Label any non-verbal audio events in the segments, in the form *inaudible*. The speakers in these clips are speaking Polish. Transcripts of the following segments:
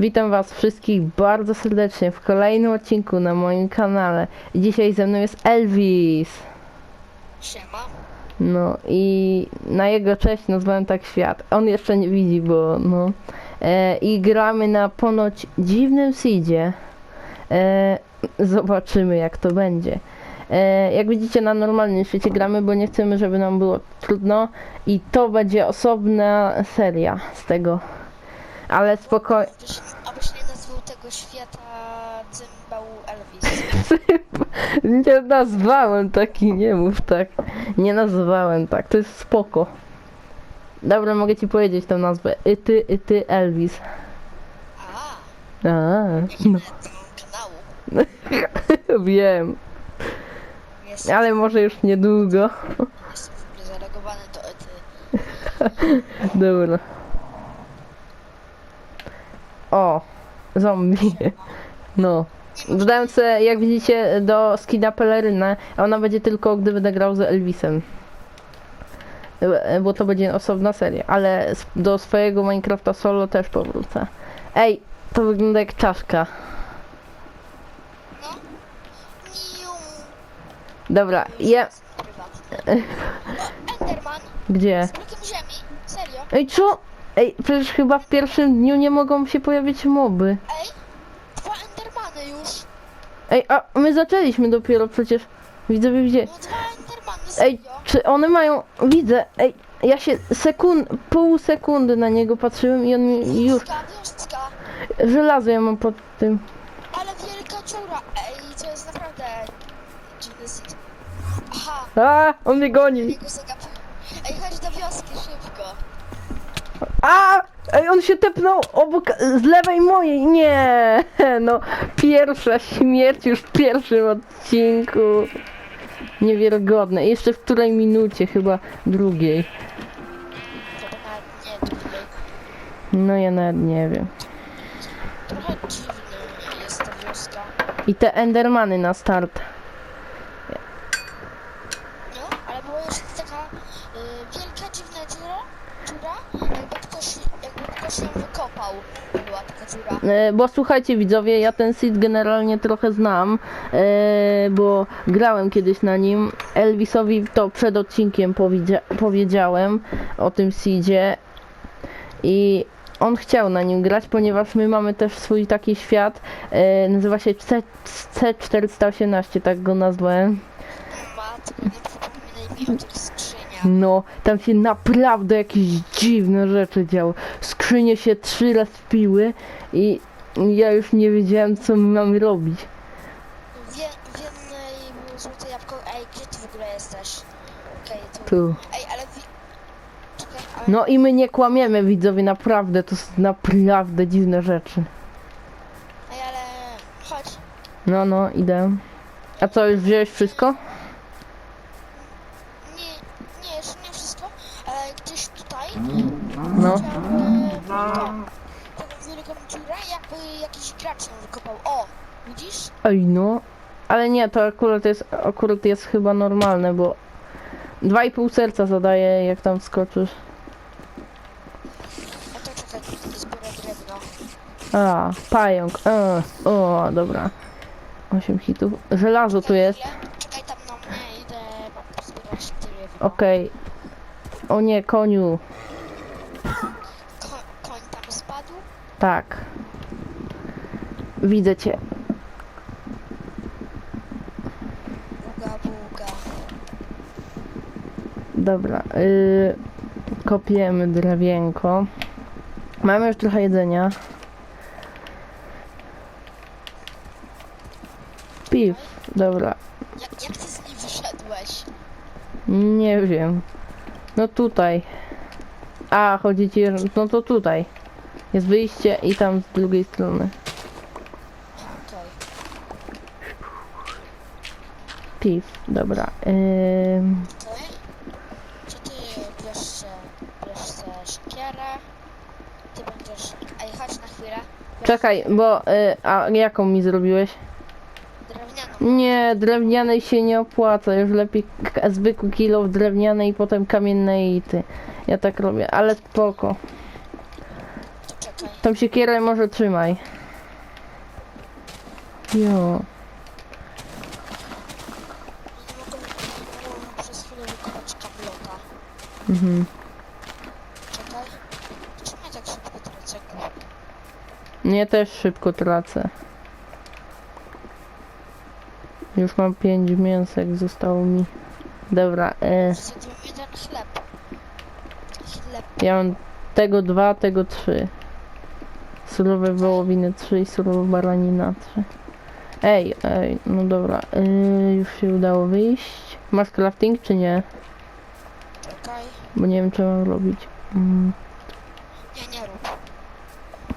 Witam Was wszystkich bardzo serdecznie w kolejnym odcinku na moim kanale. Dzisiaj ze mną jest Elvis. Siema. No i na jego cześć nazwałem tak świat. On jeszcze nie widzi, bo no. E, I gramy na ponoć dziwnym seedzie. E, zobaczymy jak to będzie. E, jak widzicie na normalnym świecie gramy, bo nie chcemy, żeby nam było trudno. I to będzie osobna seria z tego. Ale spokojnie. Abyś, nie nazwał tego świata cymbał Elvis. *laughs* Nie nazwałem taki, nie mów tak. Nie nazwałem tak, to jest spoko. Dobra, mogę ci powiedzieć tę nazwę. I ty, i ty Elvis. A, A, no, kanału. *laughs* wiem. Jest, Ale może już niedługo. Jestem w ogóle zareagowany do ety. *laughs* Dobra. O, zombie. No. Dodałem sobie, jak widzicie, do skina pelerynę, a ona będzie tylko, gdy będę grał z Elvisem. Bo to będzie osobna seria, ale do swojego Minecrafta solo też powrócę. Ej, to wygląda jak czaszka. No. Dobra, ja... Enderman Gdzie? z blokiem ziemi. Serio? Ej, co? Ej, przecież chyba w pierwszym dniu nie mogą się pojawić moby. Ej, dwa Endermany już. Ej, a my zaczęliśmy dopiero przecież. Widzowie, gdzie? No dwa Endermany, Ej, serio. czy one mają... Widzę, ej, ja się sekund... pół sekundy na niego patrzyłem i on mi już... Żelazo ja mam pod tym. Ale wielka dziura. Ej, to jest naprawdę dziwny. Aha, A, on mnie goni. jego. Ej, chodź do wioski szybko. A, ej, on się tepnął obok, z lewej mojej. Nie, *laughs* no, pierwsza śmierć już w pierwszym odcinku. Niewiarygodne. Jeszcze w której minucie? Chyba drugiej. Nie. No ja nawet nie wiem. Trochę dziwny jest ta wioska. I te endermany na start. No, ale była jeszcze taka y, wielka, dziwna dziura, dziura jakby, ktoś, jakby ktoś ją wykopał. Była taka dziura. E, Bo słuchajcie widzowie, ja ten seed generalnie trochę znam, e, bo grałem kiedyś na nim. Elvisowi to przed odcinkiem powiedzia powiedziałem o tym seedzie i on chciał na nim grać, ponieważ my mamy też swój taki świat, e, nazywa się C C418, tak go nazwałem. Matko, nie przypominaj mi o tych. No, tam się naprawdę jakieś dziwne rzeczy działy. Skrzynie się trzy razy piły i ja już nie wiedziałem co my mamy robić. W, je, w jednej było złote jabłko. Ej, gdzie ty w ogóle jesteś? Okej, tu. Tu. Ej, ale wi... Czekaj, ale... No i my nie kłamiemy widzowie, naprawdę, to są naprawdę dziwne rzeczy. Ej, ale... Chodź. No, no, idę. A co, już wziąłeś wszystko? Nie, nie, jeszcze nie wszystko, ale gdzieś tutaj No. e, dziurę, jakby jakiś gracz ją wykopał. O, widzisz? Ej, no. Ale nie, to akurat jest, akurat jest chyba normalne, bo 2,5 serca zadaje, jak tam skoczysz. A to czekaj, drewno. A, pająk. A, o, dobra. 8 hitów. Żelazo tu jest. Chwilę, Czekaj tam na mnie, idę zbierać drewno. Okej. O nie, koniu. Tak. Widzę cię. Buga, buga. Dobra. Yy, kopiemy drewienko. Mamy już trochę jedzenia. Piw. Dobra. Jak, jak ty z niej wyszedłeś? Nie wiem. No tutaj. A, chodzi ci, no to tutaj. Jest wyjście i tam z drugiej strony. Piw. Dobra. Czy ty siekierę? Będziesz... Ej, chodź na chwilę. Bierz czekaj, bo... Y, a jaką mi zrobiłeś? Drewnianą. Nie, drewnianej się nie opłaca. Już lepiej zwykły kilo w drewnianej i potem kamiennej i ty. Ja tak robię, ale spoko. Tą siekierę może trzymaj. Jo. Nie mogę, przez chwilę kablota. Mhm. Czekaj. Czemu ja tak szybko tracę? Nie też szybko tracę. Już mam pięć mięsek, zostało mi. Dobra, e, Zjadłem jeden chleb. Chleb. ja mam tego dwa, tego trzy. Surowe wołowiny trzy i surowa baranina trzy. Ej, ej, no dobra, e, już się udało wyjść. Masz crafting czy nie? Czekaj. Bo nie wiem, co mam robić. Mm, Nie, nie rób.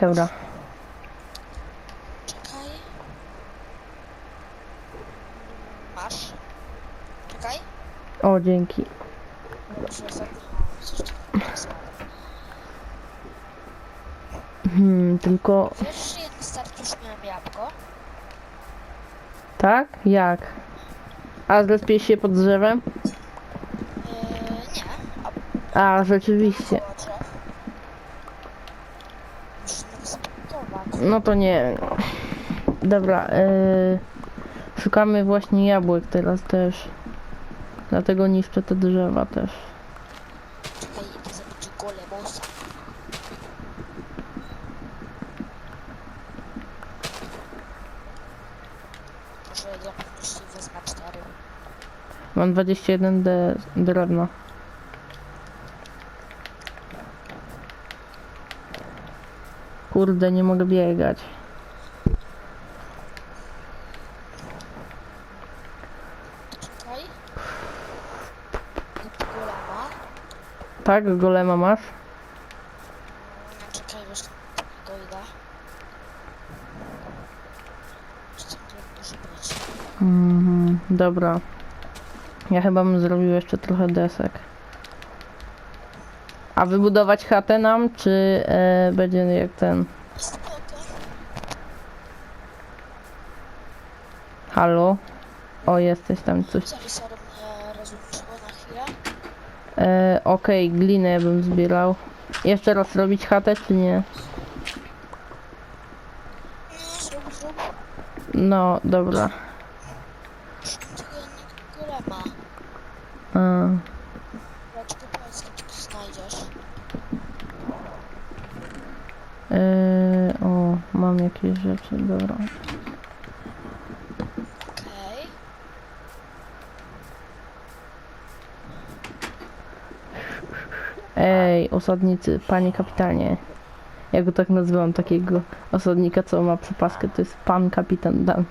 dobra. Czekaj. Masz. Czekaj. O, dzięki. Muszę. o, coś takiego jest. Hmm, tylko... Wiesz, że jeden start już miałem jabłko? Tak? Jak? A zlepiej się pod drzewem? Yy, nie. A rzeczywiście. koło drzew. No to nie. Dobra, yy, szukamy właśnie jabłek teraz też. Dlatego niszczę te drzewa też. Czekaj, idę zabić golemosa. Może dla pewności wezmę cztery. Mam 21 d drewna. Kurde, nie mogę biegać. Czekaj. Kup golema. Tak, golema masz? No, czekaj, wiesz, go idę. Mhm, dobra. Ja chyba bym zrobił jeszcze trochę desek. A wybudować chatę nam, czy e, będzie jak ten... Halo? O, jesteś tam coś. E, Okej, glinę bym zbierał. Jeszcze raz robić chatę, czy nie? No, dobra. Szukam tego jednego golema. A, powiedz, gdzie go znajdziesz. e, o, mam jakieś rzeczy, dobra. Okej. Ej, osadnicy, panie kapitanie. Ja go tak nazywam, takiego osadnika, co ma przepaskę, to jest pan kapitan Dan.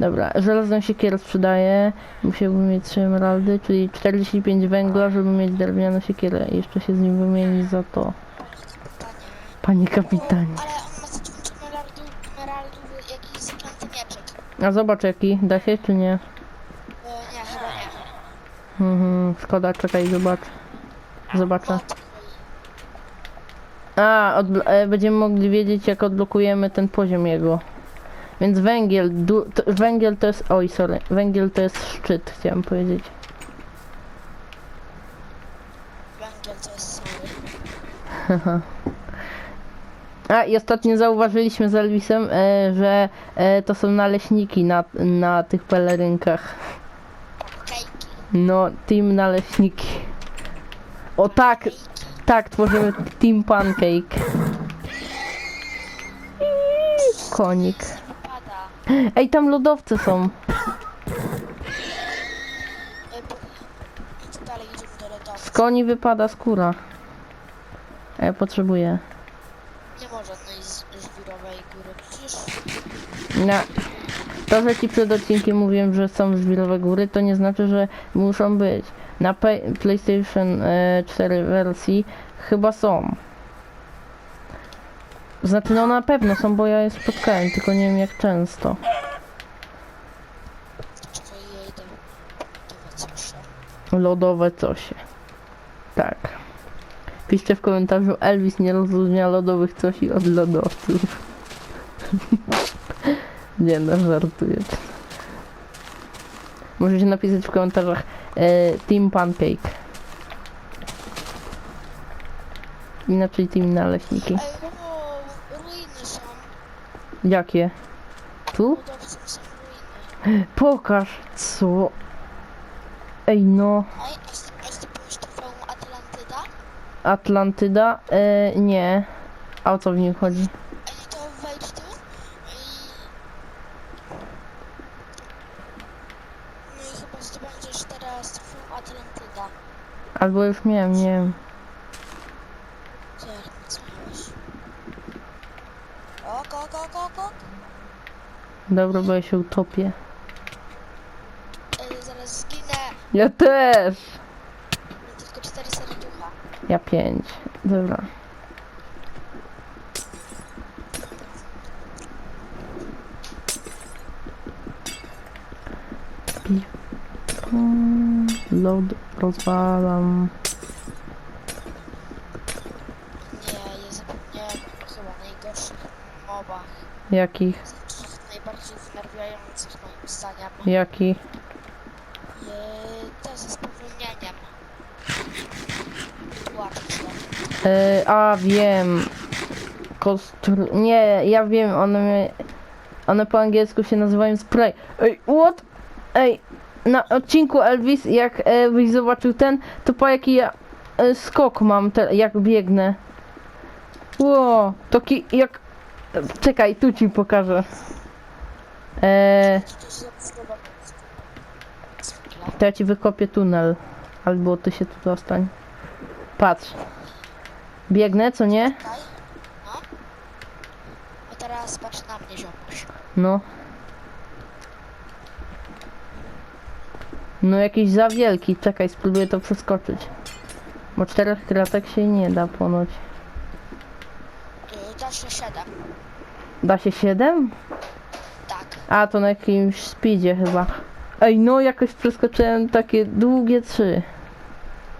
Dobra, żelazną siekierę sprzedaję. Musiałbym mieć 3 emeraldy, czyli 45 węgla, żeby mieć drewnianą siekierę. I jeszcze się z nim wymienić za to. Panie kapitanie. Ale on ma za 9 emeraldów, emeraldów jakiś zaklęty mieczek. A zobacz jaki, da się czy nie? E, nie, chyba nie. Mhm, szkoda, czekaj, zobacz. Zobaczę. A, odbl- e, będziemy mogli wiedzieć jak odblokujemy ten poziom jego. Więc węgiel, to, węgiel to jest, oj sorry, węgiel to jest szczyt, chciałem powiedzieć. Węgiel to jest sorry. *laughs* A i ostatnio zauważyliśmy z Elvisem, e, że e, to są naleśniki na, na tych pelerynkach. No, team naleśniki. O tak, tak, tworzymy team pancake. Konik. Ej, tam lodowce są. E. Idź dalej, idziemy do lodowca. Z koni wypada skóra. A ja potrzebuję. Nie ma żadnej z- żwirowej góry, przecież... Na... To, że ci przed odcinkiem mówiłem, że są żwirowe góry, to nie znaczy, że muszą być. Na PlayStation e, 4 wersji chyba są. Znaczy, no na pewno są, bo ja je spotkałem, tylko nie wiem jak często. Lodowe cosie. Tak. Piszcie w komentarzu, Elvis nie rozróżnia lodowych cosi od lodowców. *laughs* nie no, żartuję. Możecie napisać w komentarzach e, Team Pancake. Inaczej Team Naleśniki. Jakie? Tu? Lodowcem są ruiny. Pokaż, co? Ej, no. A Atlantyda? Atlantyda? E, nie. A o co w nim chodzi? To wejdź tu i... No i chyba zdobędziesz teraz Atlantyda. Albo już miałem, nie wiem. Dobra, bo ja się utopię. Ej, zaraz zginę. Ja też! Mam tylko cztery serducha. Ja pięć. Dobra. Pi- rozwalam. Nie, ja zapomniałem o chyba najgorszych mobach. Jakich? Jaki? Eee, te ze spowolnieniem. Łatwe. E, a wiem. Kostr... Nie, ja wiem, one mnie... One po angielsku się nazywają spray. Ej, what? Ej, na odcinku Elvis, jak e, byś zobaczył ten, to po jaki ja e, skok mam, te, jak biegnę. Ło, taki jak... e, Czekaj, tu ci pokażę. E, Co to ja ci wykopię tunel. Albo ty się tu dostań. Patrz. Biegnę, co nie? No. A teraz patrz na mnie, ziomuś. No. No jakiś za wielki. Czekaj, spróbuję to przeskoczyć. Bo czterech kratek się nie da ponoć. Yy, dasz się 7. Da się siedem? A, to na jakimś speedzie chyba. Ej, no jakoś przeskoczyłem takie długie trzy.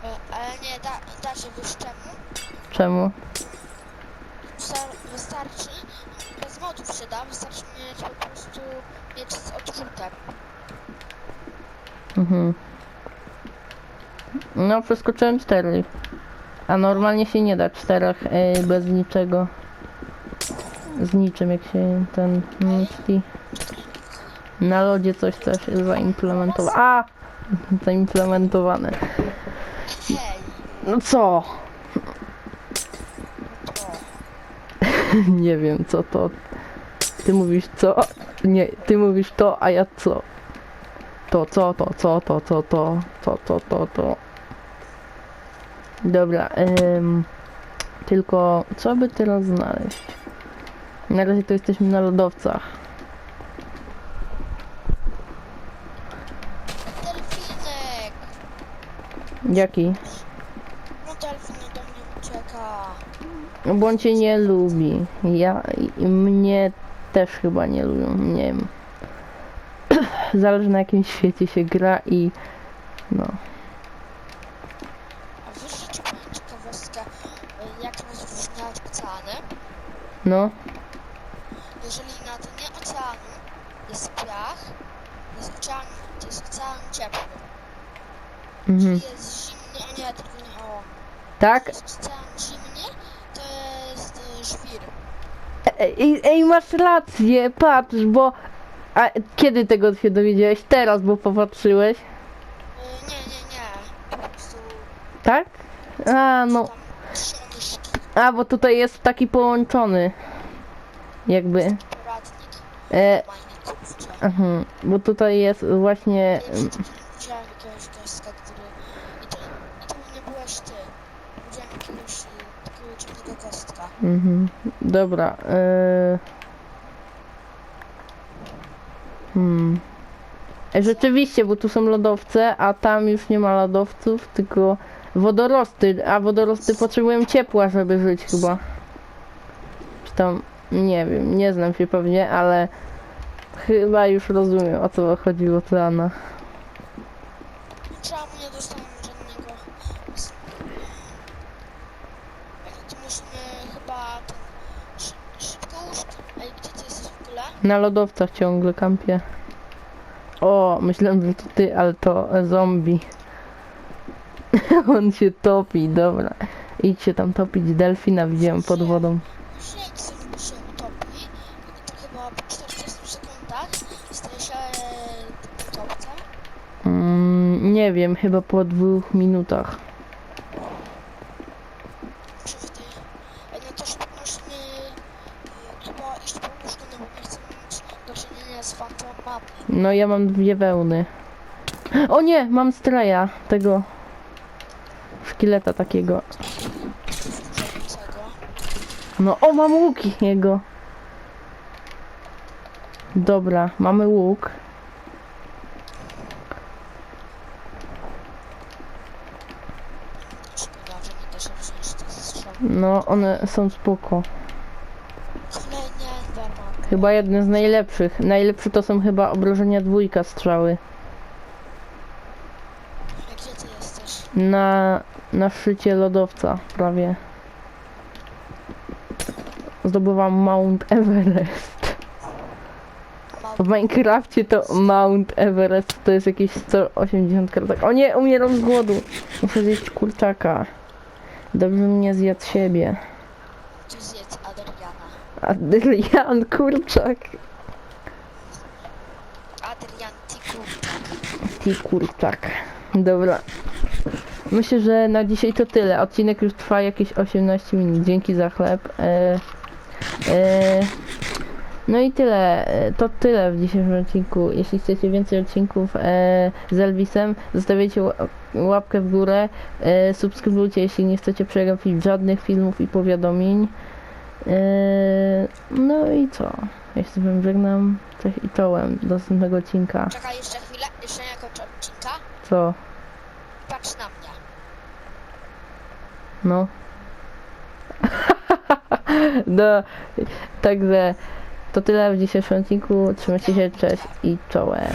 Yy, ale nie, da, da się wiesz czemu? Czemu? Wystar- Wystarczy, bez modów się da, wystarczy mieć po prostu mieć z odrzutem. Mhm. No, przeskoczyłem cztery. A normalnie się nie da czterech e, bez niczego. Z niczym, jak się ten myśli. Na lodzie coś też zaimplementowane. A! Zaimplementowane. No co? *laughs* Nie wiem co to. Ty mówisz co? Nie, ty mówisz to, a ja co? To, co, to, co, to, co, to, to, to, to, to. Dobra, ym, tylko co by teraz znaleźć? Na razie to jesteśmy na lodowcach. Jaki? No delfin do mnie ucieka. No bo on cię nie lubi. Ja i mnie też chyba nie lubią. Nie wiem. *clears throat* Zależy na jakim świecie się gra i no. A wiesz, że ci powiem ciekawostkę, y, jak rozróżniać oceany? No. Jeżeli na dnie oceanu jest piach, jest ocean, to jest ocean ciepły. Mhm. Jeżeli jest zimny, o nie, nie o. Tak? zimny, to jest y. Ej, ej, masz rację, patrz, bo... A kiedy tego się dowiedziałeś? Teraz, bo popatrzyłeś. Nie, nie, nie. Tak? A, no. A, bo tutaj jest taki połączony. Jakby. poradnik, E, mhm, bo tutaj jest właśnie... Ja przed chwilą widziałem jakiegoś gościa, który... I to, i to nie byłeś ty. Widziałem jakiegoś y, takiego ciemnego kostka. Mhm. Dobra. E... Hmm. E, Rzeczywiście, bo tu są lodowce, a tam już nie ma lodowców, tylko wodorosty, a wodorosty potrzebują ciepła, żeby żyć chyba. Czy tam, nie wiem, nie znam się pewnie, ale chyba już rozumiem o co chodzi w oceanach. Na lodowcach ciągle kampie. O, myślałem, że to ty, ale to zombie. *laughs* On się topi, dobra. Idź się tam topić, delfina widziałem pod wodą. Mm, nie wiem, chyba po dwóch minutach. No ja mam dwie wełny. O nie, mam straja tego szkieleta takiego. No o, mam łuk jego. Dobra, mamy łuk. No, one są spoko. Chyba jedne z najlepszych. Najlepsze to są chyba obrożenia dwójka strzały. A gdzie ty jesteś? Na, na szczycie lodowca prawie. Zdobywam Mount Everest. W Minecrafcie to Mount Everest to jest jakieś 180 kratek. O nie, umieram z głodu. Muszę zjeść kurczaka. Dobrze mnie zjadł siebie. zjedz. Adrian Kurczak. Adrian. Ty kurczak. Dobra. Myślę, że na dzisiaj to tyle. Odcinek już trwa jakieś 18 minut. Dzięki za chleb. E, e, no i tyle. E, To tyle w dzisiejszym odcinku. Jeśli chcecie więcej odcinków e, z Elvisem, zostawiajcie ła- łapkę w górę. E, subskrybujcie, jeśli nie chcecie przegapić żadnych filmów i powiadomień. E, no i co? Ja się z wami żegnam. Cześć i czołem. Do następnego odcinka. Czekaj jeszcze chwilę, jeszcze nie kończę odcinka. Co? Patrz na mnie. No. *laughs* no, także to tyle w dzisiejszym odcinku. Trzymajcie się, cześć i czołem.